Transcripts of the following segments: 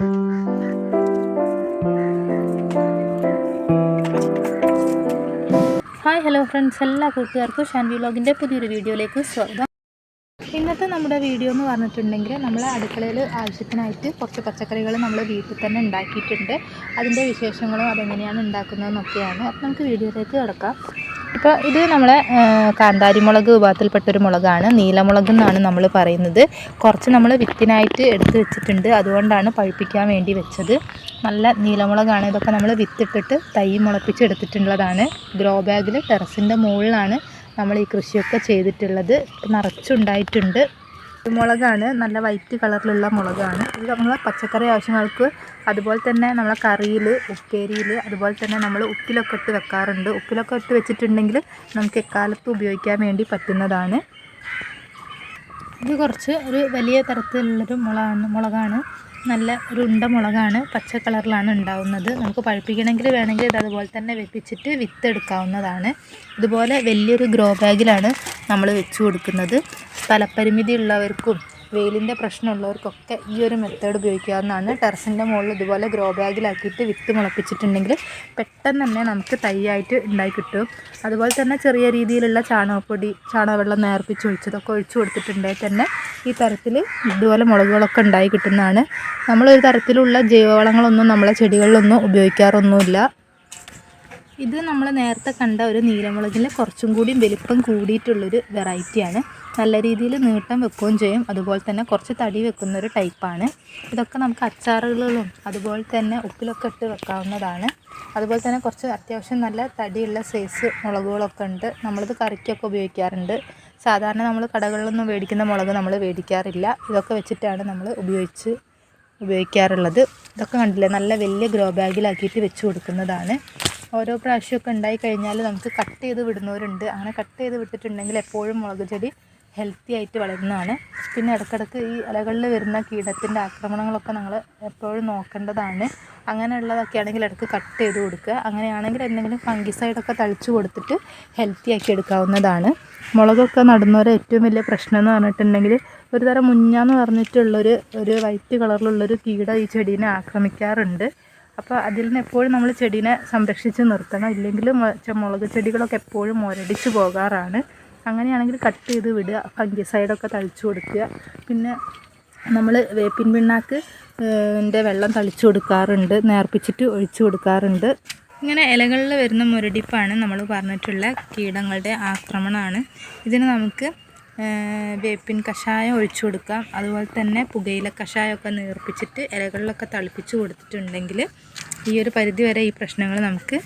Hi hello friends എല്ലാ കൂട്ടുകാർക്കും ഷാൻവി വ്ലോഗിന്റെ പുതിയൊരു വീഡിയോയിലേക്ക് സ്വാഗതം. ഇന്നത്തെ നമ്മുടെ വീഡിയോ എന്ന് പറഞ്ഞിട്ടുണ്ടെങ്കിൽ നമ്മൾ അടുക്കളയിൽ ആവശ്യത്തിനായിട്ട് കുറച്ച് പച്ചക്കറികൾ നമ്മൾ വീട്ടിൽ തന്നെ ഉണ്ടാക്കിയിട്ടുണ്ട്. അതിന്റെ വിശേഷങ്ങളും അതെങ്ങനെയാണ് ഉണ്ടാക്കുന്നതെന്നൊക്കെയാണ്. അപ്പോൾ നമുക്ക് വീഡിയോയിലേക്ക് കിടക്കാം. ഇപ്പോൾ ഇത് നമ്മളെ കാന്താരിമുളക് കാന്താരി മുളക് വിഭാഗത്തിൽപ്പെട്ടൊരു മുളകാണ്. നീലമുളക് എന്നാണ് നമ്മൾ പറയുന്നത്. കുറച്ച് നമ്മൾ വിത്തിനായിട്ട് എടുത്ത് വെച്ചിട്ടുണ്ട്. അതുകൊണ്ടാണ് പഴുപ്പിക്കാൻ വേണ്ടി വെച്ചത്. നല്ല നീലമുളകാണ്. ഇതൊക്കെ നമ്മൾ വിത്തിട്ടിട്ട് തൈ മുളപ്പിച്ച് എടുത്തിട്ടുള്ളതാണ്. ഗ്രോ ബാഗിൽ ടെറസിന്റെ മുകളിലാണ് നമ്മൾ ഈ കൃഷിയൊക്കെ ചെയ്തിട്ടുള്ളത്. നിറച്ചുണ്ടായിട്ടുണ്ട്. മുളകാണ്. നല്ല വൈറ്റ് കളറിലുള്ള മുളകാണ്. ഇത് നമ്മൾ പച്ചക്കറി ആവശ്യങ്ങൾക്ക് അതുപോലെ തന്നെ നമ്മളെ കറിയിൽ ഉപ്പേരിയിൽ അതുപോലെ തന്നെ നമ്മൾ ഉപ്പിലൊക്കെ ഇട്ട് വെക്കാറുണ്ട്. ഉപ്പിലൊക്കെ ഇട്ട് വെച്ചിട്ടുണ്ടെങ്കിൽ നമുക്ക് എക്കാലത്ത് ഉപയോഗിക്കാൻ വേണ്ടി പറ്റുന്നതാണ്. ഇത് കുറച്ച് ഒരു വലിയ തരത്തിലുള്ളൊരു മുളകാണ് മുളകാണ്. നല്ല ഒരു ഉണ്ട മുളകാണ് പച്ച കളറിലാണ് ഉണ്ടാവുന്നത്. നമുക്ക് പഴുപ്പിക്കണമെങ്കിൽ വേണമെങ്കിൽ ഇത് അതുപോലെ തന്നെ വെപ്പിച്ചിട്ട് വിത്ത് എടുക്കാവുന്നതാണ് ഇതുപോലെ വലിയൊരു ഗ്രോ ബാഗിലാണ് നമ്മൾ വെച്ച് കൊടുക്കുന്നത്. സ്ഥലപരിമിതി ഉള്ളവർക്കും വെയിലിന്റെ പ്രശ്നമുള്ളവർക്കൊക്കെ ഈ ഒരു മെത്തേഡ് ഉപയോഗിക്കാവുന്നതാണ്. ടെറസിന്റെ മുകളിൽ ഇതുപോലെ ഗ്രോ ബാഗിലാക്കിയിട്ട് വിത്ത് മുളപ്പിച്ചിട്ടുണ്ടെങ്കിൽ പെട്ടെന്ന് തന്നെ നമുക്ക് തൈയായിട്ട് ഉണ്ടായി കിട്ടും. അതുപോലെ തന്നെ ചെറിയ രീതിയിലുള്ള ചാണകപ്പൊടി ചാണകവെള്ളം നേർപ്പിച്ച് ഒഴിച്ചതൊക്കെ ഒഴിച്ചു കൊടുത്തിട്ടുണ്ടെങ്കിൽ തന്നെ ഈ തരത്തിൽ ഇതുപോലെ മുളകുകളൊക്കെ ഉണ്ടായി കിട്ടുന്നതാണ്. നമ്മളൊരു തരത്തിലുള്ള ജൈവവളങ്ങളൊന്നും നമ്മളെ ചെടികളിലൊന്നും ഉപയോഗിക്കാറൊന്നുമില്ല. ഇത് നമ്മൾ നേരത്തെ കണ്ട ഒരു നീലമുളകിൽ കുറച്ചും കൂടി വലിപ്പം കൂടിയിട്ടുള്ളൊരു വെറൈറ്റിയാണ് നല്ല രീതിയിൽ നീട്ടം വെക്കുകയും ചെയ്യും. അതുപോലെ തന്നെ കുറച്ച് തടി വെക്കുന്ന ഒരു ടൈപ്പാണ് ഇതൊക്കെ നമുക്ക് അച്ചാറുകളിലും അതുപോലെ തന്നെ ഉപ്പിലൊക്കെ ഇട്ട് വെക്കാവുന്നതാണ്. അതുപോലെ തന്നെ കുറച്ച് അത്യാവശ്യം നല്ല തടിയുള്ള സൈസ് മുളകുകളൊക്കെ ഉണ്ട്. നമ്മളിത് കറിക്കൊക്കെ ഉപയോഗിക്കാറുണ്ട്. സാധാരണ നമ്മൾ കടകളിലൊന്നും മേടിക്കുന്ന മുളക് നമ്മൾ മേടിക്കാറില്ല. ഇതൊക്കെ വെച്ചിട്ടാണ് നമ്മൾ ഉപയോഗിച്ച് ഉപയോഗിക്കാറുള്ളത്. ഇതൊക്കെ കണ്ടില്ലേ? നല്ല വലിയ ഗ്രോ ബാഗിലാക്കിയിട്ട് വെച്ച് കൊടുക്കുന്നതാണ്. ഓരോ പ്രാവശ്യമൊക്കെ ഉണ്ടായി കഴിഞ്ഞാൽ നമുക്ക് കട്ട് ചെയ്ത് വിടുന്നവരുണ്ട്. അങ്ങനെ കട്ട് ചെയ്ത് വിട്ടിട്ടുണ്ടെങ്കിൽ എപ്പോഴും മുളക് ചെടി ഹെൽത്തി ആയിട്ട് വളരുന്നതാണ്. പിന്നെ ഇടയ്ക്കിടയ്ക്ക് ഈ ഇലകളിൽ വരുന്ന കീടത്തിന്റെ ആക്രമണങ്ങളൊക്കെ നമ്മൾ എപ്പോഴും നോക്കേണ്ടതാണ്. അങ്ങനെയുള്ളതൊക്കെ ആണെങ്കിൽ ഇടയ്ക്ക് കട്ട് ചെയ്ത് കൊടുക്കുക. അങ്ങനെയാണെങ്കിൽ എന്തെങ്കിലും ഫംഗിസൈഡൊക്കെ തളിച്ച് കൊടുത്തിട്ട് ഹെൽത്തി ആക്കി എടുക്കാവുന്നതാണ്. മുളകൊക്കെ നടുന്നവരെ ഏറ്റവും വലിയ പ്രശ്നം എന്ന് പറഞ്ഞിട്ടുണ്ടെങ്കിൽ ഒരു തരം മുഞ്ഞാന്ന് പറഞ്ഞിട്ടുള്ളൊരു ഒരു വൈറ്റ് കളറിലുള്ളൊരു കീട ഈ ചെടീനെ ആക്രമിക്കാറുണ്ട്. അപ്പോൾ അതിൽ നിന്ന് എപ്പോഴും നമ്മൾ ചെടീനെ സംരക്ഷിച്ച് നിർത്തണം. ഇല്ലെങ്കിൽ മുളക് ചെടികളൊക്കെ എപ്പോഴും മുരടിച്ച് പോകാറാണ്. അങ്ങനെയാണെങ്കിൽ കട്ട് ചെയ്ത് വിടുക. ഫംഗിസൈഡൊക്കെ തളിച്ചു കൊടുക്കുക. പിന്നെ നമ്മൾ വേപ്പിൻ പിണ്ണാക്ക് ന്റെ വെള്ളം തളിച്ചു കൊടുക്കാറുണ്ട്. നേർപ്പിച്ചിട്ട് ഒഴിച്ചു കൊടുക്കാറുണ്ട്. ഇങ്ങനെ ഇലകളിൽ വരുന്ന മുരടിപ്പാണ് നമ്മൾ പറഞ്ഞിട്ടുള്ള കീടങ്ങളുടെ ആക്രമണമാണ്. ഇതിന് നമുക്ക് വേപ്പിൻ കഷായം ഒഴിച്ചു കൊടുക്കാം. അതുപോലെ തന്നെ പുകയില കഷായമൊക്കെ നേർപ്പിച്ചിട്ട് ഇലകളിലൊക്കെ തളിപ്പിച്ച് കൊടുത്തിട്ടുണ്ടെങ്കിൽ ഈ ഒരു പരിധി വരെ ഈ പ്രശ്നങ്ങൾ നമുക്ക്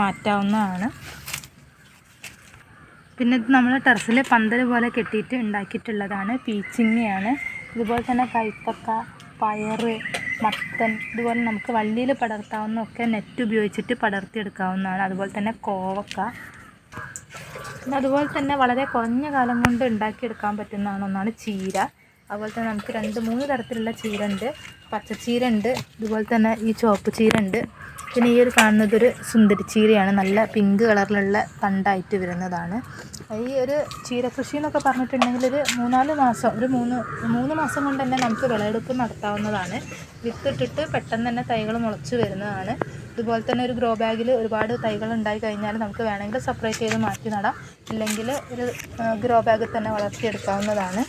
മാറ്റാവുന്നതാണ്. പിന്നെ ഇത് നമ്മൾ ടെറസിൽ പന്തൽ പോലെ കെട്ടിയിട്ട് ഉണ്ടാക്കിയിട്ടുള്ളതാണ് പീച്ചിങ്ങയാണ്. ഇതുപോലെ തന്നെ കൈപ്പക്ക പയർ മത്തൻ ഇതുപോലെ നമുക്ക് വള്ളിയിൽ പടർത്താവുന്ന ഒക്കെ നെറ്റ് ഉപയോഗിച്ചിട്ട് പടർത്തിയെടുക്കാവുന്നതാണ്. അതുപോലെ തന്നെ കോവക്ക. പിന്നെ അതുപോലെ തന്നെ വളരെ കുറഞ്ഞ കാലം കൊണ്ട് ഉണ്ടാക്കിയെടുക്കാൻ പറ്റുന്നതാണ് ഒന്നാണ് ചീര. അതുപോലെ തന്നെ നമുക്ക് രണ്ട് മൂന്ന് തരത്തിലുള്ള ചീര ഉണ്ട് പച്ചച്ചീര ഉണ്ട് ഇതുപോലെ തന്നെ ഈ ചുവപ്പ് ചീര ഉണ്ട് പിന്നെ ഈ ഒരു കാണുന്നത് ഒരു സുന്ദരി ചീരയാണ്. നല്ല പിങ്ക് കളറിലുള്ള തണ്ടായിട്ട് വരുന്നതാണ്. ഈ ഒരു ചീര കൃഷി എന്നൊക്കെ പറഞ്ഞിട്ടുണ്ടെങ്കിൽ ഒരു മൂന്നാൽ മാസം ഒരു മൂന്ന് മൂന്ന് മാസം കൊണ്ട് തന്നെ നമുക്ക് വിളവെടുപ്പ് നടത്താവുന്നതാണ്. വിത്തിട്ടിട്ട് പെട്ടെന്ന് തന്നെ തൈകൾ മുളച്ച് വരുന്നതാണ്. ഇതുപോലെ തന്നെ ഒരു ഗ്രോ ബാഗിൽ ഒരുപാട് തൈകൾ ഉണ്ടായി കഴിഞ്ഞാൽ നമുക്ക് വേണമെങ്കിൽ സെപ്പറേറ്റ് ചെയ്ത് മാറ്റി നടാം. ഇല്ലെങ്കിൽ ഒരു ഗ്രോ ബാഗിൽ തന്നെ വളർത്തിയെടുക്കാവുന്നതാണ്.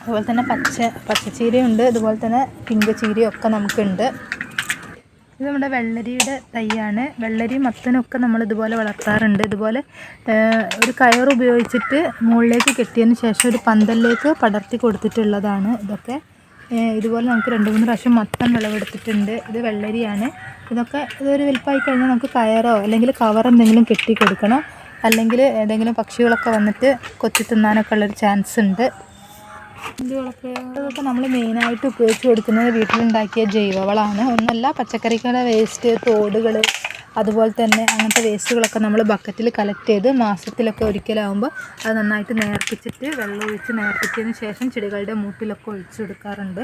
അതുപോലെ തന്നെ പച്ച പച്ചച്ചീരയുണ്ട്. അതുപോലെ തന്നെ പിങ്ക് ചീരയൊക്കെ നമുക്കുണ്ട്. ഇത് നമ്മുടെ വെള്ളരിയുടെ തൈയാണ്. വെള്ളരി മത്തനൊക്കെ നമ്മൾ ഇതുപോലെ വളർത്താറുണ്ട്. ഇതുപോലെ ഒരു കയർ ഉപയോഗിച്ചിട്ട് മുകളിലേക്ക് കെട്ടിയതിന് ശേഷം ഒരു പന്തലിലേക്ക് പടർത്തി കൊടുത്തിട്ടുള്ളതാണ് ഇതൊക്കെ. ഇതുപോലെ നമുക്ക് രണ്ട് മൂന്ന് പ്രാവശ്യം മത്തൻ വിളവെടുത്തിട്ടുണ്ട്. ഇത് വെള്ളരിയാണ്. ഇതൊക്കെ ഇതൊരു വലുപ്പമായി കഴിഞ്ഞാൽ നമുക്ക് കയറോ അല്ലെങ്കിൽ കവർ എന്തെങ്കിലും കെട്ടി കൊടുക്കണം അല്ലെങ്കിൽ ഏതെങ്കിലും പക്ഷികളൊക്കെ വന്നിട്ട് കൊത്തി തിന്നാനൊക്കെ ഉള്ളൊരു ചാൻസ് ഉണ്ട്. ഇതൊക്കെ? നമ്മൾ മെയിനായിട്ട് ഉപയോഗിച്ച് കൊടുക്കുന്നത് വീട്ടിലുണ്ടാക്കിയ ജൈവവളമാണ് ഒന്നല്ല പച്ചക്കറികളുടെ വേസ്റ്റ് തോടുകൾ അതുപോലെ തന്നെ അങ്ങനത്തെ വേസ്റ്റുകളൊക്കെ നമ്മൾ ബക്കറ്റിൽ കളക്ട് ചെയ്ത് മാസത്തിലൊക്കെ ഒരിക്കലാവുമ്പോൾ അത് നന്നായിട്ട് നേർപ്പിച്ചിട്ട് വെള്ളം ഒഴിച്ച് നേർപ്പിച്ചതിന് ശേഷം ചെടികളുടെ മൂട്ടിലൊക്കെ ഒഴിച്ചു കൊടുക്കാറുണ്ട്.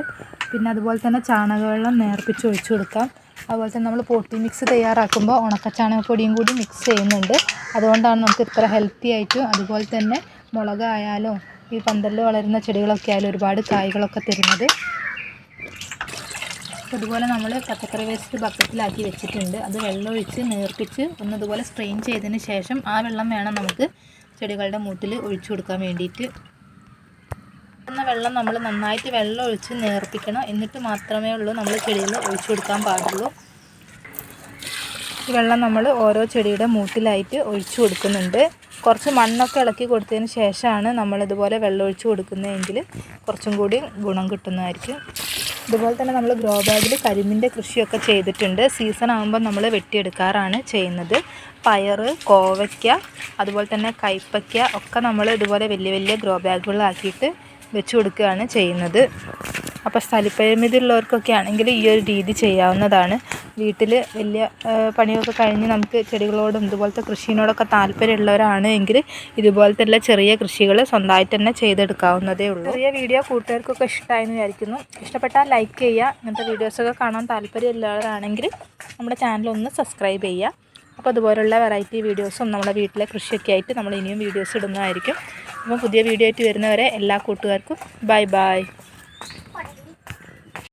പിന്നെ അതുപോലെ തന്നെ ചാണകവെള്ളം നേർപ്പിച്ച് ഒഴിച്ചു കൊടുക്കാം. അതുപോലെ തന്നെ നമ്മൾ പോട്ടി മിക്സ് തയ്യാറാക്കുമ്പോൾ ഉണക്ക ചാണകപ്പൊടിയും കൂടി മിക്സ് ചെയ്യുന്നുണ്ട്. അതുകൊണ്ടാണ് നമുക്ക് ഇത്ര ഹെൽത്തി ആയിട്ടും അതുപോലെ തന്നെ മുളകായാലും ഈ പന്തലിൽ വളരുന്ന ചെടികളൊക്കെ ആയാലും ഒരുപാട് കായ്കളൊക്കെ തരുന്നത്. അതുപോലെ നമ്മൾ പച്ചക്കറി വേസ്റ്റ് ബക്കറ്റിലാക്കി വെച്ചിട്ടുണ്ട്. അത് വെള്ളം ഒഴിച്ച് നേർപ്പിച്ച് ഒന്ന് ഇതുപോലെ സ്ട്രെയിൻ ചെയ്തതിന് ശേഷം ആ വെള്ളം വേണം നമുക്ക് ചെടികളുടെ മൂട്ടിൽ ഒഴിച്ചു കൊടുക്കാൻ വേണ്ടിയിട്ട്. എന്ന വെള്ളം നമ്മൾ നന്നായിട്ട് വെള്ളം ഒഴിച്ച് നേർപ്പിക്കണം. എന്നിട്ട് മാത്രമേ ഉള്ളൂ നമ്മൾ ചെടിയിൽ ഒഴിച്ചു കൊടുക്കാൻ പാടുള്ളൂ. ഈ വെള്ളം നമ്മൾ ഓരോ ചെടിയുടെ മൂട്ടിലായിട്ട് ഒഴിച്ചു കൊടുക്കുന്നുണ്ട്. കുറച്ച് മണ്ണൊക്കെ ഇളക്കി കൊടുത്തതിന് ശേഷമാണ് നമ്മളിതുപോലെ വെള്ളം ഒഴിച്ച് കൊടുക്കുന്നതെങ്കിൽ കുറച്ചും കൂടി ഗുണം കിട്ടുന്നതായിരിക്കും. ഇതുപോലെ തന്നെ നമ്മൾ ഗ്രോ ബാഗിൽ കരിമ്പിന്റെ കൃഷിയൊക്കെ ചെയ്തിട്ടുണ്ട്. സീസൺ ആകുമ്പോൾ നമ്മൾ വെട്ടിയെടുക്കാറാണ് ചെയ്യുന്നത്. പയർ കോവയ്ക്ക അതുപോലെ തന്നെ കൈപ്പയ്ക്ക ഒക്കെ നമ്മൾ ഇതുപോലെ വലിയ വലിയ ഗ്രോ ബാഗുകളാക്കിയിട്ട് വെച്ച് കൊടുക്കുകയാണ് ചെയ്യുന്നത്. അപ്പോൾ സ്ഥലപരിമിതി ഉള്ളവർക്കൊക്കെ ആണെങ്കിൽ ഈ ഒരു രീതി ചെയ്യാവുന്നതാണ്. വീട്ടിൽ വലിയ പണിയൊക്കെ കഴിഞ്ഞ് നമുക്ക് ചെടികളോടും ഇതുപോലത്തെ കൃഷിയോടൊക്കെ താല്പര്യമുള്ളവരാണ് എങ്കിൽ ഇതുപോലത്തെ ചെറിയ കൃഷികൾ സ്വന്തമായിട്ട് തന്നെ ചെയ്തെടുക്കാവുന്നതേ ഉള്ളൂ. ചെറിയ വീഡിയോ കൂട്ടുകാർക്കൊക്കെ ഇഷ്ടമായെന്ന് വിചാരിക്കുന്നു. ഇഷ്ടപ്പെട്ടാൽ ലൈക്ക് ചെയ്യുക. ഇങ്ങനത്തെ വീഡിയോസൊക്കെ കാണാൻ താല്പര്യമുള്ളവരാണെങ്കിൽ നമ്മുടെ ചാനൽ ഒന്ന് സബ്സ്ക്രൈബ് ചെയ്യുക. അപ്പോൾ അതുപോലുള്ള വെറൈറ്റി വീഡിയോസും നമ്മുടെ വീട്ടിലെ കൃഷിയൊക്കെ ആയിട്ട് നമ്മൾ ഇനിയും വീഡിയോസ് ഇടുന്നതായിരിക്കും. അപ്പോൾ പുതിയ വീഡിയോ ആയിട്ട് വരുന്നവരെ എല്ലാ കൂട്ടുകാർക്കും ബൈ ബൈ